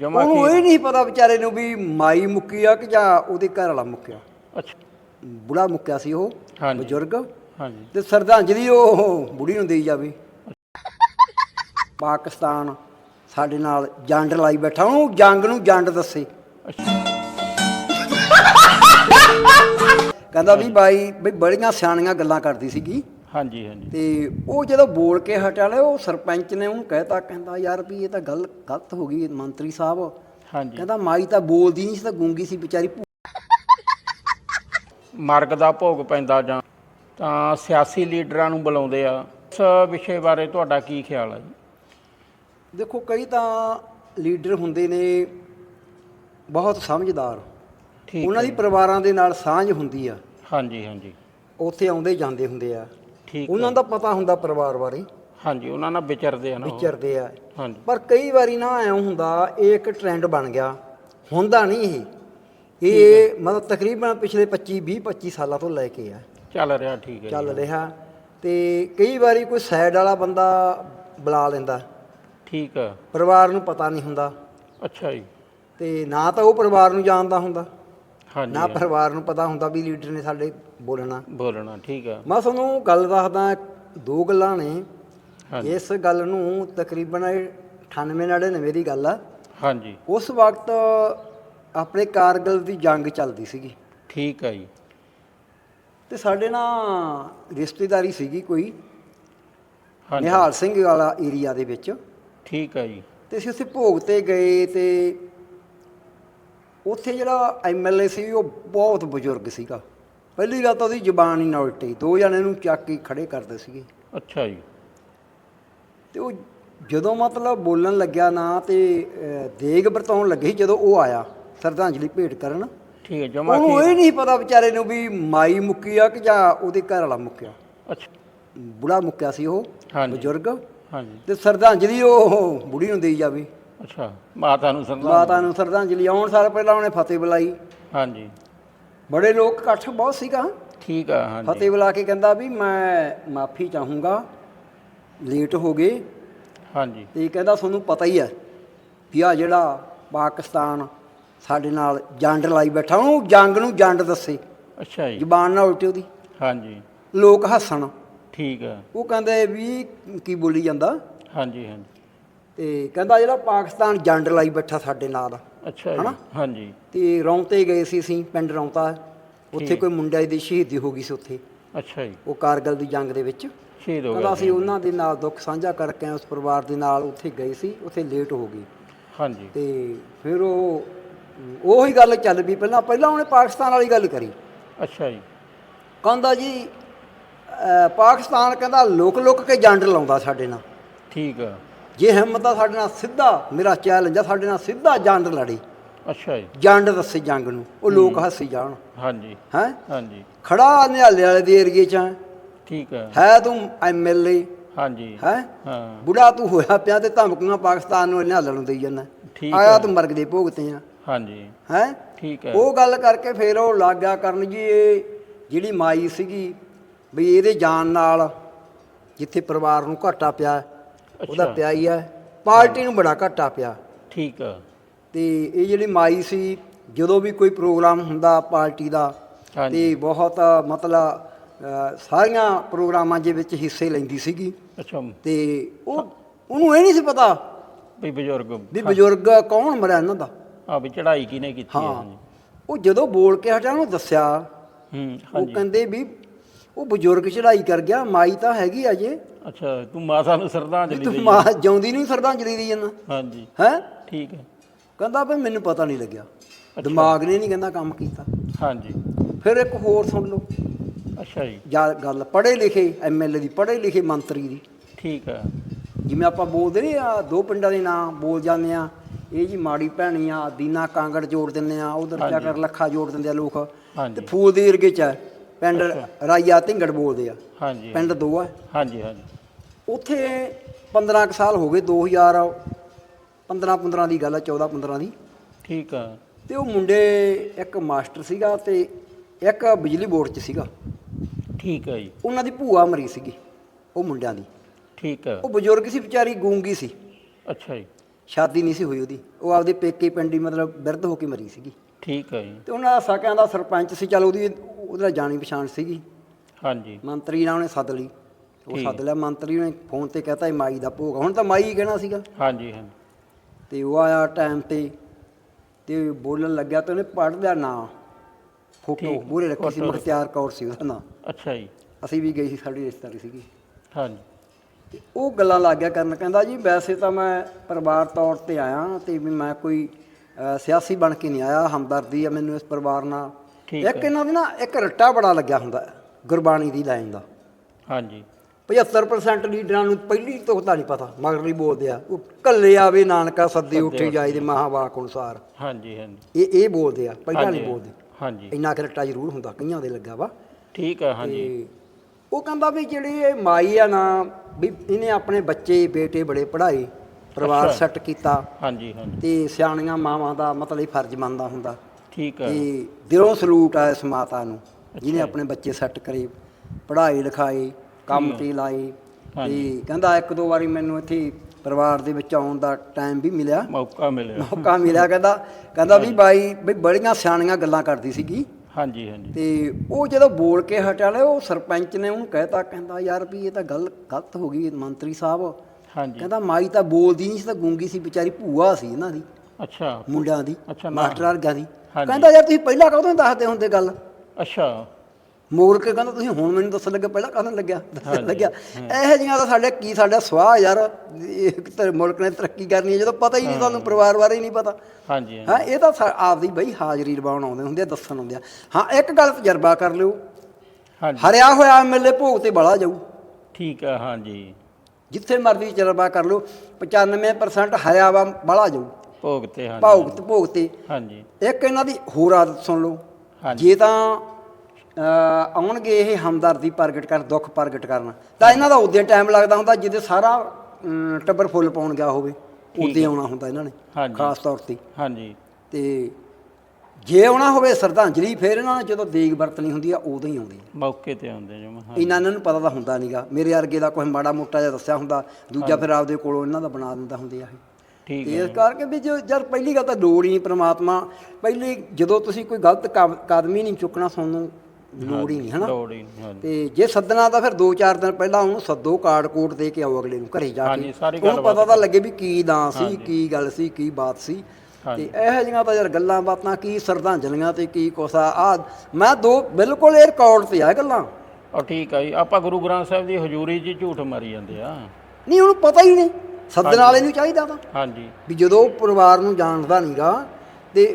ਜਮਾ ਉਹਨੂੰ ਇਹ ਨਹੀਂ ਪਤਾ ਵਿਚਾਰੇ ਨੂੰ ਵੀ ਮਾਈ ਮੁੱਕੀ ਆ ਕਿ ਜਾਂ ਉਹਦੇ ਘਰ ਵਾਲਾ ਮੁੱਕਿਆ। ਅੱਛਾ। ਬੁੜਾ ਮੁੱਕਿਆ ਸੀ ਉਹ ਹਾਂਜੀ। ਬਜ਼ੁਰਗ। ਹਾਂਜੀ। ਤੇ ਸਰਧਾਂਜਲੀ ਉਹ ਬੁੜੀ ਨੂੰ ਦੇਈ ਜਾਵੇ। ਪਾਕਿਸਤਾਨ ਸਾਡੇ ਨਾਲ ਜੰਡ ਲਾਈ ਬੈਠਾ ਉਹਨੂੰ ਜੰਗ ਨੂੰ ਜੰਡ ਦੱਸੇ। ਕਹਿੰਦਾ ਵੀ ਬਾਈ ਬਈ ਬੜੀਆਂ ਸਿਆਣੀਆਂ ਗੱਲਾਂ ਕਰਦੀ ਸੀਗੀ। ਹਾਂਜੀ ਹਾਂਜੀ। ਤੇ ਉਹ ਜਦੋਂ ਬੋਲ ਕੇ ਹਟਿਆ ਨਾ ਉਹ ਸਰਪੰਚ ਨੇ ਉਹਨੂੰ ਕਹਿਤਾ ਕਹਿੰਦਾ ਯਾਰ ਵੀ ਇਹ ਤਾਂ ਗੱਲ ਗਲਤ ਹੋ ਗਈ ਮੰਤਰੀ ਸਾਹਿਬ। ਹਾਂਜੀ। ਕਹਿੰਦਾ ਮਾਈ ਤਾਂ ਬੋਲਦੀ ਨਹੀਂ ਸੀ ਤਾਂ ਗੂੰਗੀ ਸੀ ਵਿਚਾਰੀ ਭੂ- ਮਰਗ ਦਾ ਭੋਗ ਪੈਂਦਾ ਜਾਂ ਤਾਂ ਸਿਆਸੀ ਲੀਡਰਾਂ ਨੂੰ ਬੁਲਾਉਂਦੇ ਆ। ਇਸ ਵਿਸ਼ੇ ਬਾਰੇ ਤੁਹਾਡਾ ਕੀ ਖਿਆਲ ਹੈ ਜੀ? ਦੇਖੋ ਕਈ ਤਾਂ ਲੀਡਰ ਹੁੰਦੇ ਨੇ ਬਹੁਤ ਸਮਝਦਾਰ। ਠੀਕ ਉਹਨਾਂ ਹੈ ਦੀ ਪਰਿਵਾਰਾਂ ਦੇ ਨਾਲ ਸਾਂਝ ਹੁੰਦੀ ਆ। ਹਾਂਜੀ ਹਾਂਜੀ। ਉੱਥੇ ਆਉਂਦੇ ਜਾਂਦੇ ਹੁੰਦੇ ਆ। ਠੀਕ ਉਹਨਾਂ ਦਾ ਪਤਾ ਹੁੰਦਾ ਪਰਿਵਾਰ ਬਾਰੇ। ਹਾਂਜੀ ਉਹਨਾਂ ਨਾਲ ਵਿਚਰਦੇ ਆ ਨਾ ਉਹ। ਵਿਚਰਦੇ ਆ। ਹਾਂਜੀ। ਪਰ ਕਈ ਵਾਰੀ ਨਾ ਐਂ ਹੁੰਦਾ ਇਹ ਇੱਕ ਟ੍ਰੈਂਡ ਬਣ ਗਿਆ। ਹੁੰਦਾ ਨਹੀਂ ਇਹ। ਇਹ ਮਤਲਬ ਤਕਰੀਬਨ ਪਿਛਲੇ 25 20 25 ਸਾਲਾਂ ਤੋਂ ਲੈ ਕੇ ਆ। ਚੱਲ ਰਿਹਾ ਠੀਕ ਹੈ ਚੱਲ ਰਿਹਾ। ਤੇ ਕਈ ਵਾਰੀ ਕੋਈ ਸਾਈਡ ਵਾਲਾ ਬੰਦਾ ਬੁਲਾ ਲੈਂਦਾ। ਠੀਕ ਹੈ ਪਰਿਵਾਰ ਨੂੰ ਪਤਾ ਨਹੀਂ ਹੁੰਦਾ। ਅੱਛਾ ਜੀ। ਤੇ ਨਾ ਤਾਂ ਉਹ ਪਰਿਵਾਰ ਨੂੰ ਜਾਣਦਾ ਹੁੰਦਾ। ਹਾਂਜੀ ਨਾ ਪਰਿਵਾਰ ਨੂੰ ਪਤਾ ਹੁੰਦਾ ਵੀ ਲੀਡਰ ਨੇ ਸਾਡੇ ਬੋਲਣਾ। ਬੋਲਣਾ ਠੀਕ ਹੈ ਮੈਂ ਤੁਹਾਨੂੰ ਗੱਲ ਦੱਸਦਾ ਦੋ ਗੱਲਾਂ ਨੇ। ਹਾਂਜੀ। ਇਸ ਗੱਲ ਨੂੰ ਤਕਰੀਬਨ 98 99 ਦੀ ਗੱਲ ਆ। ਹਾਂਜੀ। ਉਸ ਵਕਤ ਆਪਣੇ ਕਾਰਗਲ ਦੀ ਜੰਗ ਚੱਲਦੀ ਸੀਗੀ। ਠੀਕ ਹੈ ਜੀ। ਤੇ ਸਾਡੇ ਨਾਲ ਰਿਸ਼ਤੇਦਾਰੀ ਸੀਗੀ ਕੋਈ। ਹਾਂਜੀ। ਨਿਹਾਲ ਸਿੰਘ ਵਾਲਾ ਏਰੀਆ ਦੇ ਵਿੱਚ। ਠੀਕ ਹੈ ਜੀ। ਤੇ ਅਸੀਂ ਉੱਥੇ ਭੋਗ ਤੇ ਗਏ ਤੇ ਉੱਥੇ ਜਿਹੜਾ ਐਮਐਲਏ ਸੀ ਉਹ ਬਹੁਤ ਬਜ਼ੁਰਗ ਸੀਗਾ। ਪਹਿਲੀ ਗੱਲ ਤਾਂ ਉਹਦੀ ਜ਼ੁਬਾਨ ਹੀ ਨਾ ਉਲਟੀ। ਦੋ ਜਣੇ ਨੂੰ ਚੱਕ ਕੇ ਖੜੇ ਕਰਦੇ ਸੀਗੇ। ਅੱਛਾ ਜੀ। ਤੇ ਉਹ ਜਦੋਂ ਮਤਲਬ ਬੋਲਣ ਲੱਗਿਆ ਨਾ ਤੇ ਦੇਗ ਵਰਤਾਉਣ ਲੱਗੇ ਜਦੋਂ ਉਹ ਆਇਆ ਸ਼ਰਧਾਂਜਲੀ ਭੇਟ ਕਰਨ। ਠੀਕ ਹੈ ਜਮਾ ਉਹਨੂੰ ਇਹ ਨਹੀਂ ਪਤਾ ਵਿਚਾਰੇ ਨੂੰ ਵੀ ਮਾਈ ਮੁੱਕੀ ਆ ਕਿ ਜਾਂ ਉਹਦੇ ਘਰ ਵਾਲਾ ਮੁੱਕਿਆ। ਅੱਛਾ। ਬੁੜਾ ਮੁੱਕਿਆ ਸੀ ਉਹ ਬਜ਼ੁਰਗ। ਹਾਂਜੀ। ਤੇ ਸ਼ਰਧਾਂਜਲੀ ਉਹ ਬੁੜੀ ਨੂੰ ਦੇਈ ਜਾਵੇ। ਅੱਛਾ ਮਾਤਾ ਨੂੰ ਸਰਦਾ ਮਾਤਾ ਨੂੰ ਸ਼ਰਧਾਂਜਲੀ ਆਉਣ ਸਾਰ ਪਹਿਲਾਂ ਉਹਨੇ ਫਤਿਹ ਬੁਲਾਈ। ਹਾਂਜੀ। ਬੜੇ ਲੋਕ ਇਕੱਠ ਬਹੁਤ ਸੀਗਾ। ਠੀਕ ਹੈ ਹਾਂਜੀ। ਫਤਿਹ ਬੁਲਾ ਕੇ ਕਹਿੰਦਾ ਵੀ ਮੈਂ ਮਾਫੀ ਚਾਹੂੰਗਾ ਲੇਟ ਹੋ ਗਏ। ਹਾਂਜੀ। ਤੇ ਕਹਿੰਦਾ ਤੁਹਾਨੂੰ ਪਤਾ ਹੀ ਹੈ ਵੀ ਆ ਜਿਹੜਾ ਪਾਕਿਸਤਾਨ ਸਾਡੇ ਨਾਲ ਜੰਡ ਲਾਈ ਬੈਠਾ ਉਹਨੂੰ ਜੰਗ ਨੂੰ ਜੰਡ ਦੱਸੇ। ਅੱਛਾ ਜੀ। ਜ਼ਬਾਨ ਨਾਲ ਉਲਟੀ ਉਹਦੀ। ਹਾਂਜੀ। ਲੋਕ ਹੱਸਣ। ਠੀਕ ਹੈ ਉਹ ਕਹਿੰਦੇ ਵੀ ਕੀ ਬੋਲੀ ਜਾਂਦਾ? ਹਾਂਜੀ ਹਾਂਜੀ। ਤੇ ਕਹਿੰਦਾ ਜਿਹੜਾ ਪਾਕਿਸਤਾਨ ਜੰਡ ਲਾਈ ਬੈਠਾ ਸਾਡੇ ਨਾਲ। ਅੱਛਾ ਜੀ? ਹਾਂਜੀ। ਤੇ ਰੌਂਤੇ ਗਏ ਸੀ ਅਸੀਂ ਪਿੰਡ ਰੌਂਤਾ। ਉੱਥੇ। ਕੋਈ ਮੁੰਡਾ ਦੀ ਸ਼ਹੀਦੀ ਹੋ ਗਈ ਸੀ ਉੱਥੇ। ਅੱਛਾ ਜੀ। ਉਹ ਕਾਰਗਲ ਦੀ ਜੰਗ ਦੇ ਵਿੱਚ। ਸ਼ਹੀਦ ਹੋ ਗਿਆ ਅਸੀਂ ਉਹਨਾਂ ਦੇ ਨਾਲ ਦੁੱਖ ਸਾਂਝਾ ਕਰਕੇ ਉਸ ਪਰਿਵਾਰ ਦੇ ਨਾਲ ਉੱਥੇ ਗਏ ਸੀ ਉੱਥੇ ਲੇਟ ਹੋ ਗਈ ਹਾਂਜੀ। ਤੇ ਫਿਰ ਉਹ ਉਹੀ ਗੱਲ ਚੱਲ ਪਈ। ਪਹਿਲਾਂ ਪਹਿਲਾਂ ਉਹਨੇ ਪਾਕਿਸਤਾਨ ਵਾਲੀ ਗੱਲ ਕਰੀ। ਅੱਛਾ ਜੀ। ਕਹਿੰਦਾ ਜੀ ਪਾਕਿਸਤਾਨ ਕਹਿੰਦਾ ਲੁਕ ਲੁਕ ਕੇ ਜੰਡ ਲਾਉਂਦਾ ਸਾਡੇ ਨਾਲ। ਠੀਕ ਹੈ ਜੇ ਹਿੰਮਤ ਆ ਸਾਡੇ ਨਾਲ ਸਿੱਧਾ ਮੇਰਾ ਚੈਲੰਜ ਆ ਸਾਡੇ ਨਾਲ ਸਿੱਧਾ ਜੰਡ ਲੜੀ। ਅੱਛਾ ਜੀ। ਜੰਡ ਦੱਸੇ ਜੰਗ ਨੂੰ ਉਹ ਲੋਕ ਹੱਸੀ ਜਾਣ। ਹਾਂਜੀ। ਹੈ? ਹਾਂਜੀ। ਖੜਾ ਨਿਹਾਲੇ ਵਾਲੇ ਦੇ ਏਰੀਏ ਚ। ਠੀਕ ਹੈ। ਹੈ ਤੂੰ ਐਮਐਲਏ ਹਾਂਜੀ। ਹੈ? ਹਾਂ। ਬੁੜਾ ਤੂੰ ਹੋਇਆ ਪਿਆ ਤੇ ਧਮਕੀਆਂ ਪਾਕਿਸਤਾਨ ਨੂੰ ਨਿਹਾਲਣ ਨੂੰ ਦੇਈ ਜਾਂਦਾ। ਠੀਕ ਆਇਆ। ਤੂੰ ਮਰਗ ਦੇ ਭੋਗਤੇ ਆ। ਹਾਂਜੀ। ਹੈ? ਠੀਕ ਹੈ। ਉਹ ਗੱਲ ਕਰਕੇ ਫਿਰ ਉਹ ਲੱਗ ਗਿਆ ਕਰਨ ਜੀ ਇਹ ਜਿਹੜੀ ਮਾਈ ਸੀਗੀ ਵੀ ਇਹਦੇ ਜਾਣ ਨਾਲ ਜਿੱਥੇ ਪਰਿਵਾਰ ਨੂੰ ਘਾਟਾ ਪਿਆ ਉਹਦਾ ਅੱਛਾ। ਪਿਆ ਹੀ ਹੈ ਪਾਰਟੀ ਨੂੰ ਬੜਾ ਘਾਟਾ ਪਿਆ। ਠੀਕ ਹੈ ਤੇ ਇਹ ਜਿਹੜੀ ਮਾਈ ਸੀ ਜਦੋਂ ਵੀ ਕੋਈ ਪ੍ਰੋਗਰਾਮ ਹੁੰਦਾ ਪਾਰਟੀ ਦਾ ਹਾਂਜੀ। ਤੇ ਬਹੁਤ ਮਤਲਬ ਅ, ਸਾਰੀਆਂ ਪ੍ਰੋਗਰਾਮਾਂ ਦੇ ਵਿੱਚ ਹਿੱਸੇ ਲੈਂਦੀ ਸੀਗੀ। ਅੱਛਾ। ਤੇ ਉਹ ਉਹਨੂੰ ਇਹ ਨਹੀਂ ਸੀ ਪਤਾ ਵੀ ਬਜ਼ੁਰਗ ਵੀ ਬਜ਼ੁਰਗ ਕੌਣ ਮਰਿਆ ਇਹਨਾਂ ਦਾ। ਆ ਵੀ ਚੜ੍ਹਾਈ ਕਿਹਨੇ ਕੀਤੀ ਹੈ। ਹਾਂ ਉਹ ਜਦੋਂ ਬੋਲ ਕੇ ਹਟਿਆ ਉਹਨੂੰ ਦੱਸਿਆ। ਹੂੰ ਉਹ ਹਾਂਜੀ। ਕਹਿੰਦੇ ਵੀ ਉਹ ਬਜ਼ੁਰਗ ਚੜਾਈ ਕਰ ਗਿਆ ਮਾਈ ਤਾਂ ਹੈਗੀ ਅਜੇ। ਅੱਛਾ ਤੂੰ ਮਾਤਾ ਨੂੰ ਵੀ ਸ਼ਰਧਾਂਜਲੀ ਤੂੰ ਦੇ ਮਾਂ ਜਿਉਂਦੀ ਨਹੀਂ ਸਰਦਾਂਜਲੀ ਦੀ ਜਾਂਦਾ? ਹਾਂਜੀ। ਹੈ? ਠੀਕ ਹੈ। ਕਹਿੰਦਾ ਵੀ ਮੈਨੂੰ ਪਤਾ ਨਹੀਂ ਲੱਗਿਆ। ਦਿਮਾਗ ਨੇ ਨਹੀਂ ਕਹਿੰਦਾ ਕੰਮ ਕੀਤਾ। ਹਾਂਜੀ। ਫਿਰ ਇੱਕ ਹੋਰ ਸੁਣ ਲਓ। ਅੱਛਾ ਜੀ। ਜਾਂ ਗੱਲ ਪੜ੍ਹੇ ਲਿਖੇ ਐਮਐਲਏ ਦੀ ਪੜ੍ਹੇ ਲਿਖੇ ਮੰਤਰੀ ਦੀ। ਠੀਕ ਹੈ। ਜਿਵੇਂ ਆਪਾਂ ਬੋਲਦੇ ਨੇ ਆ ਦੋ ਪਿੰਡਾਂ ਦੇ ਨਾਂ ਬੋਲ ਜਾਂਦੇ ਆ। ਇਹ ਜੀ ਮਾੜੀ ਭੈਣੀ ਆ ਦੀਨਾ ਕਾਂਗੜ ਜੋੜ ਦਿੰਦੇ ਆ ਉਧਰ ਜਾ ਕਰ ਲੱਖਾ ਜੋੜ ਦਿੰਦੇ ਆ ਲੋਕ। ਤੇ ਫੂਲ ਦੇ ਏਰੀਏ ਚ ਹੈ। ਪਿੰਡ ਰਾਈਆ ਢਿੰਗੜ ਬੋਲਦੇ ਆ। ਹਾਂਜੀ ਪਿੰਡ ਦੋ ਆ ਹਾਂਜੀ ਹਾਂਜੀ। ਉੱਥੇ 15 ਕੁ ਸਾਲ ਹੋ ਗਏ 2000 15 15 ਦੀ ਗੱਲ ਆ 14 15 ਦੀ। ਠੀਕ ਹੈ ਤੇ ਉਹ ਮੁੰਡੇ ਇੱਕ ਮਾਸਟਰ ਸੀਗਾ ਤੇ ਇੱਕ ਬਿਜਲੀ ਬੋਰਡ 'ਚ ਸੀਗਾ। ਠੀਕ ਹੈ ਜੀ। ਉਹਨਾਂ ਦੀ ਭੂਆ ਮਰੀ ਸੀਗੀ ਉਹ ਮੁੰਡਿਆਂ ਦੀ। ਠੀਕ ਹੈ ਉਹ ਬਜ਼ੁਰਗ ਸੀ ਵਿਚਾਰੀ ਗੂੰਗੀ ਸੀ। ਅੱਛਾ ਜੀ। ਸ਼ਾਦੀ ਨਹੀਂ ਸੀ ਹੋਈ ਉਹਦੀ। ਉਹ ਆਪਦੇ ਪੇਕੇ ਪਿੰਡੀ ਮਤਲਬ ਬਿਰਧ ਹੋ ਕੇ ਮਰੀ ਸੀਗੀ। ਠੀਕ ਹੈ ਜੀ। ਤੇ ਉਹਨਾਂ ਦਾ ਸਕਿਆਂ ਦਾ ਸਰਪੰਚ ਸੀ ਚਲ ਉਹਦੀ ਉਹਦੇ ਨਾਲ ਜਾਣੀ ਪਛਾਣ ਸੀਗੀ। ਹਾਂਜੀ। ਮੰਤਰੀ ਨਾਲ ਉਹਨੇ ਸੱਦ ਲਈ। ਉਹ। ਸੱਦ ਲਿਆ। ਮੰਤਰੀ ਨੇ ਫੋਨ ਤੇ ਕਹਤਾ ਇਹ ਮਾਈ ਦਾ ਭੋਗ। ਹੁਣ ਤਾਂ ਮਾਈ ਹੀ ਕਹਿਣਾ ਸੀਗਾ। ਹਾਂਜੀ ਹਾਂਜੀ। ਤੇ ਉਹ ਆਇਆ ਟਾਈਮ ਤੇ ਤੇ ਬੋਲਣ ਲੱਗਿਆ ਤੇ ਉਹਨੇ ਪੜ੍ਹ ਲਿਆ ਨਾਂ। ਫੋਟੋ ਮੂਹਰੇ ਰੱਖੀ ਸੀ। ਮੁਖਤਿਆਰ ਕੌਰ ਸੀ ਉਹਦਾ ਨਾਂ। ਅੱਛਾ ਜੀ। ਅਸੀਂ ਵੀ ਗਏ ਸੀ ਸਾਡੀ ਰਿਸ਼ਤੇਦਾਰੀ ਸੀਗੀ। ਹਾਂਜੀ। ਤੇ ਉਹ ਗੱਲਾਂ ਲੱਗ ਗਿਆ ਕਰਨ। ਕਹਿੰਦਾ ਜੀ ਵੈਸੇ ਤਾਂ ਮੈਂ ਪਰਿਵਾਰ ਤੌਰ ਤੇ ਆਇਆ ਤੇ ਵੀ ਮੈਂ ਕੋਈ ਸਿਆਸੀ ਬਣ ਕੇ ਨਹੀਂ ਆਇਆ। ਹਮਦਰਦੀ ਆ ਮੈਨੂੰ ਇਸ ਪਰਿਵਾਰ ਨਾਲ। ਠੀਕ ਇੱਕ ਇਹਨਾਂ ਦੀ ਨਾ ਇੱਕ ਰੱਟਾ ਬੜਾ ਲੱਗਿਆ ਹੁੰਦਾ ਗੁਰਬਾਣੀ ਦੀ ਲਾਈਨ ਦਾ। ਹਾਂਜੀ। 75% ਲੀਡਰਾਂ ਨੂੰ ਪਹਿਲੀ ਤੋਂ ਤਾਂ ਨਹੀਂ ਪਤਾ ਮਗਰਲੀ ਬੋਲਦੇ ਆ ਉਹ ਕੱਲੇ ਆਵੇ ਨਾਨਕਾ ਸੱਦੇ ਉੱਠੇ ਜਾਏ ਦੇ ਮਹਾਵਾਕ ਅਨੁਸਾਰ। ਹਾਂਜੀ ਹਾਂਜੀ। ਇਹ ਇਹ ਬੋਲਦੇ ਆ ਪਹਿਲਾਂ ਨਹੀਂ ਬੋਲਦੇ। ਹਾਂਜੀ। ਇੰਨਾ ਕੁ ਰੱਟਾ ਜ਼ਰੂਰ ਹੁੰਦਾ ਕਈਆਂ ਦੇ ਲੱਗਾ ਵਾ। ਠੀਕ ਹੈ ਹਾਂਜੀ। ਉਹ ਕਹਿੰਦਾ ਵੀ ਜਿਹੜੀ ਇਹ ਮਾਈ ਆ ਨਾ ਵੀ ਇਹਨੇ ਆਪਣੇ ਬੱਚੇ ਬੇਟੇ ਬੜੇ ਪੜ੍ਹਾਏ ਪਰਿਵਾਰ। ਸੈੱਟ ਕੀਤਾ। ਹਾਂਜੀ ਹਾਂਜੀ। ਤੇ ਸਿਆਣੀਆਂ ਮਾਵਾਂ ਦਾ ਮਤਲਬ ਫਰਜ਼ ਮੰਨਦਾ ਹੁੰਦਾ। ਠੀਕ ਹੈ ਤੇ ਦਿਲੋਂ ਸਲੂਟ ਆ ਇਸ ਮਾਤਾ ਨੂੰ ਜਿਹਨੇ। ਆਪਣੇ ਬੱਚੇ ਸੈੱਟ ਕਰੇ ਪੜ੍ਹਾਈ ਲਿਖਾਈ ਕੰਮ ਤੇ ਹਾਂਜੀ। ਤੇ ਕਹਿੰਦਾ ਇੱਕ ਦੋ ਵਾਰੀ ਮੈਨੂੰ ਇੱਥੇ ਪਰਿਵਾਰ ਦੇ ਵਿੱਚ ਆਉਣ ਦਾ ਟਾਈਮ ਵੀ ਮਿਲਿਆ। ਮੌਕਾ ਮਿਲਿਆ। ਮੌਕਾ ਮਿਲਿਆ ਕਹਿੰਦਾ ਕਹਿੰਦਾ ਵੀ ਬਾਈ ਵੀ ਬੜੀਆਂ ਸਿਆਣੀਆਂ ਗੱਲਾਂ ਕਰਦੀ ਸੀਗੀ। ਹਾਂਜੀ ਹਾਂਜੀ। ਤੇ ਉਹ ਜਦੋਂ ਬੋਲ ਕੇ ਹਟਿਆ ਲੈ ਉਹ ਸਰਪੰਚ ਨੇ ਉਹਨੂੰ ਕਹਿਤਾ ਕਹਿੰਦਾ ਯਾਰ ਵੀ ਇਹ ਤਾਂ ਗੱਲ ਗਲਤ ਹੋ ਗਈ ਮੰਤਰੀ ਸਾਹਿਬ। ਹਾਂਜੀ। ਕਹਿੰਦਾ ਮਾਈ ਤਾਂ ਬੋਲਦੀ ਨਹੀਂ ਸੀ ਤਾਂ ਗੂੰਗੀ ਸੀ ਵਿਚਾਰੀ ਭੂਆ ਸੀ ਇਹਨਾਂ ਦੀ ਅੱਛਾ। ਮੁੰਡਿਆਂ ਦੀ। ਮਾਸਟਰ ਵਰਗਿਆਂ ਦੀ। ਕਹਿੰਦਾ ਯਾਰ ਤੁਸੀਂ ਪਹਿਲਾਂ ਕਦੋਂ ਦੱਸਦੇ ਹੁੰਦੇ ਗੱਲ? ਅੱਛਾ। ਮੋੜ ਕੇ ਕਹਿੰਦਾ ਤੁਸੀਂ ਹੁਣ ਮੈਨੂੰ ਦੱਸਣ ਲੱਗੇ ਪਹਿਲਾਂ ਕਦੋਂ ਲੱਗਿਆ। ਲੱਗਿਆ। ਇਹੋ ਜਿਹੀਆਂ ਤਾਂ ਸਾਡੇ ਕੀ ਸਾਡਾ ਸਵਾਹ ਯਾਰ ਇੱਕ ਤਾਂ ਮੁਲਕ ਨੇ ਤਰੱਕੀ ਕਰਨੀ ਹੈ ਜਦੋਂ ਪਤਾ ਹੀ ਨਹੀਂ ਤੁਹਾਨੂੰ ਪਰਿਵਾਰ ਬਾਰੇ ਹੀ ਨਹੀਂ ਪਤਾ। ਹਾਂਜੀ ਹਾਂ ਇਹ ਤਾਂ ਆਪਦੀ ਬਈ ਹਾਜ਼ਰੀ ਲਵਾਉਣ ਆਉਂਦੇ ਹੁੰਦੇ ਆ ਦੱਸਣ ਆਉਂਦੇ ਆ। ਹਾਂ ਇੱਕ ਗੱਲ ਤਜਰਬਾ ਕਰ ਲਿਓ। ਹਾਂਜੀ। ਹਰਿਆ ਹੋਇਆ ਐਮਐਲਏ ਭੋਗ ਤੇ ਬੜਾ ਜਾਊ। ਠੀਕ ਹੈ ਹਾਂਜੀ। ਜਿੱਥੇ ਮਰਜ਼ੀ ਤਜਰਬਾ ਕਰ ਲਓ 95% ਹਰਿਆ ਵਾ ਬੜਾ ਜਾਊ। ਭੋਗ ਤੇ ਹਾਂਜੀ ਭੋਗ ਤੇ ਭੋਗ ਤੇ ਹਾਂਜੀ। ਇੱਕ ਇਹਨਾਂ ਦੀ ਹੋਰ ਆਦਤ ਸੁਣ ਲਓ। ਹਾਂਜੀ। ਜੇ ਤਾਂ ਅ, ਆਉਣਗੇ ਇਹ ਹਮਦਰਦੀ ਪ੍ਰਗਟ ਕਰਨ ਦੁੱਖ ਪ੍ਰਗਟ ਕਰਨ ਤਾਂ ਇਹਨਾਂ ਦਾ ਉਦੋਂ ਟਾਈਮ ਲੱਗਦਾ ਹੁੰਦਾ ਜਿਹਦੇ ਸਾਰਾ ਅਮ, ਟੱਬਰ ਫੁੱਲ ਪਾਉਣ ਗਿਆ ਹੋਵੇ। ਉਦੋਂ ਆਉਣਾ ਹੁੰਦਾ ਇਹਨਾਂ ਨੇ ਹਾਂਜੀ। ਖਾਸ ਤੌਰ ਤੇ। ਹਾਂਜੀ। ਤੇ ਜੇ ਆਉਣਾ ਹੋਵੇ ਸਰਧਾਂਜਲੀ ਫੇਰ ਇਹਨਾਂ ਨੇ ਜਦੋਂ ਦੇਗ ਵਰਤਣੀ ਹੁੰਦੀ ਆ ਉਦੋਂ ਹੀ ਆਉਂਦੇ ਆ। ਮੌਕੇ ਤੇ ਆਉਂਦੇ ਜਮ ਹਾਂ ਇਹਨਾਂ ਨੂੰ ਪਤਾ ਤਾਂ ਹੁੰਦਾ ਨਹੀਂਗਾ ਮੇਰੇ ਵਰਗੇ ਦਾ ਕੋਈ ਮਾੜਾ ਮੋਟਾ ਜਿਹਾ ਦੱਸਿਆ ਹੁੰਦਾ ਦੂਜਾ ਫਿਰ ਆਪਦੇ ਕੋਲੋਂ ਇਹਨਾਂ ਦਾ ਬਣਾ ਦਿੰਦਾ ਹੁੰਦੇ ਆ ਇਹ। ਠੀਕ ਹੈ। ਇਸ ਕਰਕੇ ਵੀ ਜੋ ਜਦ ਪਹਿਲੀ ਗੱਲ ਤਾਂ ਲੋੜ ਹੀ ਪ੍ਰਮਾਤਮਾ ਪਹਿਲੀ ਜਦੋਂ ਤੁਸੀਂ ਕੋਈ ਗਲਤ ਕਦਮ ਨਹੀਂ ਚੁੱਕਣਾ ਤੁਹਾਨੂੰ ਲੋੜ ਹੀ ਨਹੀਂ ਹਨਾ? ਲੋੜ ਹੀ ਤੇ ਜੇ ਸੱਦਣਾ ਤਾਂ ਫਿਰ 2-4 ਦਿਨ ਪਹਿਲਾਂ ਉਹਨੂੰ ਸੱਦੋ ਕਾਰਡ ਕੋਡ ਦੇ ਕੇ ਆਓ ਅਗਲੇ ਨੂੰ ਘਰੇ ਜਾ ਕੇ। ਉਹਨੂੰ ਪਤਾ ਤਾਂ ਲੱਗੇ ਵੀ ਕੀ ਨਾਂ ਸੀ ਕੀ ਗੱਲ ਸੀ ਕੀ ਬਾਤ ਸੀ। ਤੇ। ਇਹੋ ਜਿਹੀਆਂ ਤਾਂ ਯਾਰ ਗੱਲਾਂ ਬਾਤਾਂ ਕੀ ਸਰਧਾਂਜਲੀਆਂ ਤੇ ਕੀ ਕੋਸਾ ਆ ਮੈਂ ਦੋ ਬਿਲਕੁਲ ਇਹ ਰਿਕਾਰਡ ਤੇ ਆ ਗੱਲਾਂ। ਉਹ ਠੀਕ ਹੈ ਜੀ ਆਪਾਂ ਗੁਰੂ ਗ੍ਰੰਥ ਸਾਹਿਬ ਦੀ ਹਜ਼ੂਰੀ 'ਚ ਝੂਠ ਮਾਰੀ ਜਾਂਦੇ ਆ। ਨਹੀਂ ਉਹਨੂੰ ਪਤਾ ਹੀ ਨਹੀਂ। ਸੱਦਣ ਵਾਲੇ ਨੂੰ ਚਾਹੀਦਾ ਤਾਂ ਹਾਂਜੀ। ਵੀ ਜਦੋਂ ਪਰਿਵਾਰ ਨੂੰ ਜਾਣਦਾ ਨਹੀਂਗਾ ਤੇ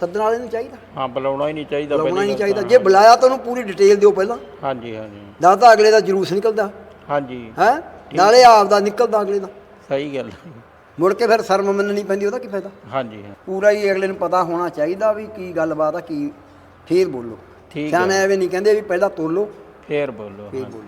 ਸੱਦਣ ਵਾਲੇ ਨੂੰ ਚਾਹੀਦਾ। ਹਾਂ ਬੁਲਾਉਣਾ ਹੀ ਨਹੀਂ ਚਾਹੀਦਾ ਬੁਲਾਉਣਾ ਨਹੀਂ ਚਾਹੀਦਾ। ਜੇ ਬੁਲਾਇਆ ਤਾਂ ਉਹਨੂੰ ਪੂਰੀ ਡਿਟੇਲ ਦਿਓ ਪਹਿਲਾਂ। ਹਾਂਜੀ ਹਾਂਜੀ। ਤਾਂ ਅਗਲੇ ਦਾ ਜਲੂਸ ਨਿਕਲਦਾ। ਹਾਂਜੀ। ਹੈ? ਨਾਲੇ ਆਪ ਦਾ ਨਿਕਲਦਾ ਅਗਲੇ ਦਾ। ਸਹੀ ਗੱਲ। ਮੁੜ ਕੇ ਫਿਰ ਸ਼ਰਮ ਮੰਨਣੀ ਪੈਂਦੀ ਉਹਦਾ ਕੀ ਫਾਇਦਾ? ਹਾਂਜੀ ਹਾਂ। ਪੂਰਾ ਹੀ ਅਗਲੇ ਨੂੰ ਪਤਾ ਹੋਣਾ ਚਾਹੀਦਾ ਵੀ ਕੀ ਗੱਲਬਾਤ ਆ ਕੀ ਫੇਰ ਬੋਲੋ। ਠੀਕ ਹੈ। ਸਿਆਣੇ ਐਵੇਂ ਨਹੀਂ ਕਹਿੰਦੇ ਵੀ ਪਹਿਲਾਂ ਤੋਲੋ ਫੇਰ ਬੋਲੋ ਫੇਰ। ਬੋਲੋ।